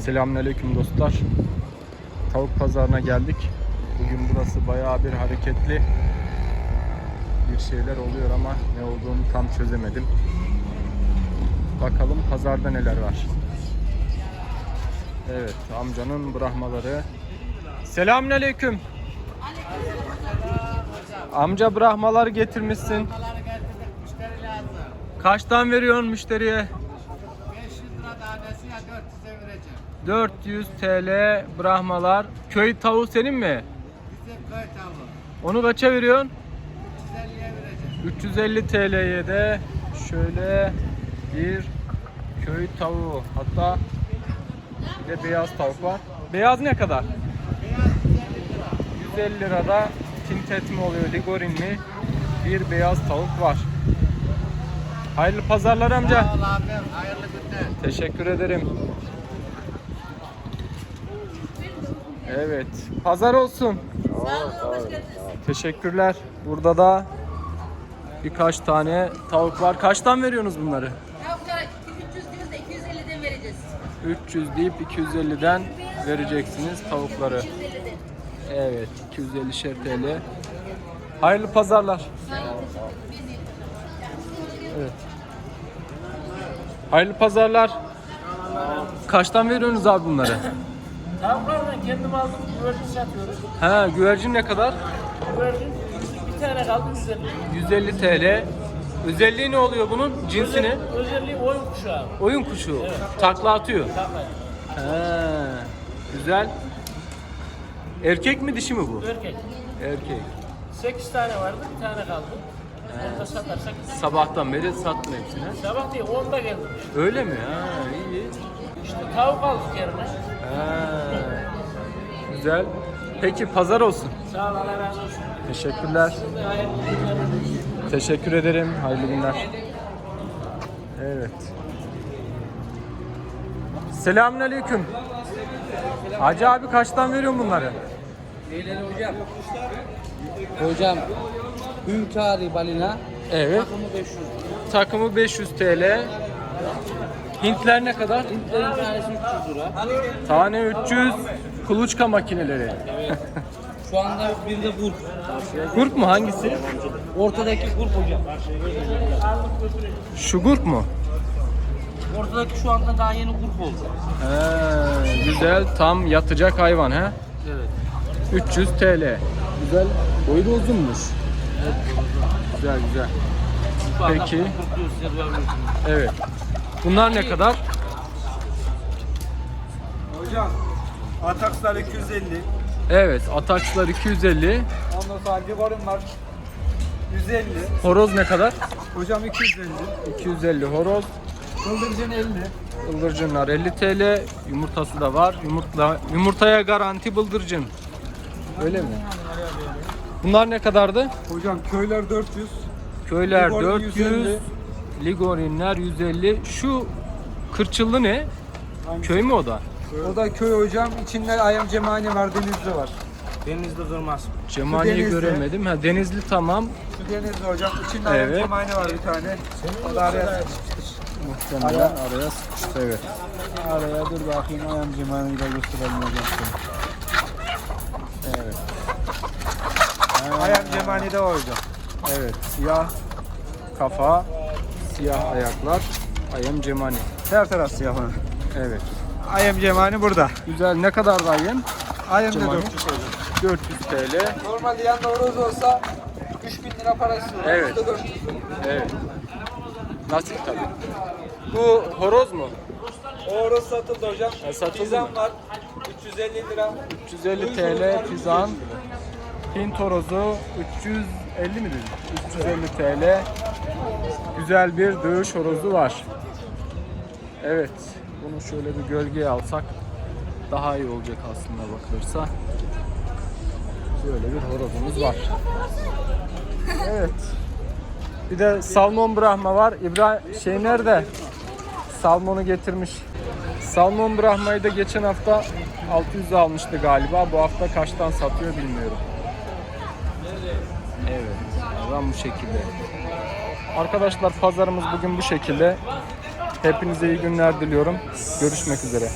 Selamünaleyküm dostlar. Tavuk pazarına geldik. Bugün burası bayağı bir hareketli. Bir şeyler oluyor ama ne olduğunu tam çözemedim. Bakalım pazarda neler var. Evet, amcanın brahmaları. Selamünaleyküm. Amca brahmalar getirmişsin. Kaçtan veriyorsun müşteriye? 500 lira tanesi ya 400'e vereceğim. 400 TL brahmalar. Köy tavuğu senin mi? Bize köy tavuğu. Onu kaça veriyorsun? 350'ye vereceğim. 350 TL'ye de şöyle bir köy tavuğu. Hatta bir de beyaz tavuk var. Beyaz ne kadar? Beyaz 150 150 lira. lirada tintet mi oluyor, ligorin mi? Bir beyaz tavuk var. Hayırlı pazarlar amca. Sağ ol abim. Hayırlı günler. Teşekkür ederim. Evet, pazar olsun. Teşekkürler. Burada da birkaç tane tavuk var. Kaçtan veriyorsunuz bunları? Tavuklara 300 diyoruz da 250'den vereceğiz. 300 deyip 250'den vereceksiniz tavukları. 250'den. Evet, 250 şer TL. Hayırlı pazarlar. Evet. Hayırlı pazarlar. Kaçtan veriyorsunuz abi bunları? Tavuklarla kendim aldım, güvercin satıyoruz. Ha, güvercin ne kadar? Güvercin bir tane kaldı 150. 150 TL. Özelliği ne oluyor bunun? Cinsi ne? Özelliği oyun kuşağı. Oyun kuşu. Takla atıyor. Takla. He, güzel. Erkek mi dişi mi bu? Erkek. Erkek. 8 tane vardı, bir tane kaldı. Onu da satarsak. Sabahtan beri sattın hepsini. Sabah değil, 10'da geldim. Öyle mi? Ha, iyi. İşte tavuk aldık yerine. Ha, güzel. Peki pazar olsun. Sağ ol, Allah razı olsun. Teşekkürler. Teşekkür ederim. Hayırlı günler. Evet. Selamünaleyküm. Hacı abi kaçtan veriyorsun bunları? Neyleri hocam? Hocam hünkârı balina Evet. takımı 500 lira. Takımı 500 TL. Hintler ne kadar? Hintlerin tanesi 300 lira. Tane 300. Kuluçka makineleri. Şu anda bir de kurp. Gurk mu hangisi? Ortadaki kurp hocam. Şu gurk mu? Ortadaki şu anda daha yeni kurp oldu. He, güzel tam yatacak hayvan he. Evet. 300 TL. Güzel. Boyu da uzunmuş. Güzel güzel. Peki. Evet. Bunlar ne kadar? Hocam Atakslar 250. Evet, atakslar 250. Ondan sonra Livarım var 150. Horoz ne kadar? Hocam 250. 250 horoz. Bıldırcın 50. Bıldırcınlar 50 TL. Yumurtası da var. Yumurta yumurtaya garanti bıldırcın. Öyle mi? Bunlar ne kadardı? Hocam köyler 400. Köyler Ligorin 400, 150. ligorinler 150. Şu kırçıllı ne? Köy mü o da? O da köy hocam. İçinde ayam cemane var, denizli var. Denizde durmaz. Cemali'yi Denizli. göremedim. Ha Denizli tamam. Şu denizli hocam. İçinde ayam Evet. cemane var bir tane. O da araya. Muhtemelen araya sıkıştı evet. Araya dur bakayım ayam cemaneyi de gösterelim hocam. Evet. Ayam cemane de var hocam. Evet, siyah kafa, siyah ayaklar, ayım cemani. Her taraf siyah. ha. Evet. Ayam cemane burada. Güzel. Ne kadar da ayım? Ayam da Cemane. 400 hocam. 400 TL. Normalde yanında horoz olsa 3000 lira parası var. Evet. Burada 400 lira. Evet. Nasip tabii. Bu horoz mu? O horoz satıldı hocam. Ha, satıldı Pizan mı? var. 350 lira. 350 TL pizan. Hint horozu 350 mi dedin? 350 TL. Güzel bir dövüş horozu var. Evet. Bunu şöyle bir gölgeye alsak daha iyi olacak aslında bakılırsa. Böyle bir horozumuz var. Evet. Bir de salmon brahma var. İbrahim şey nerede? Salmonu getirmiş. Salmon brahmayı da geçen hafta 600 almıştı galiba. Bu hafta kaçtan satıyor bilmiyorum. Hayvan bu şekilde. Arkadaşlar pazarımız bugün bu şekilde. Hepinize iyi günler diliyorum. Görüşmek üzere.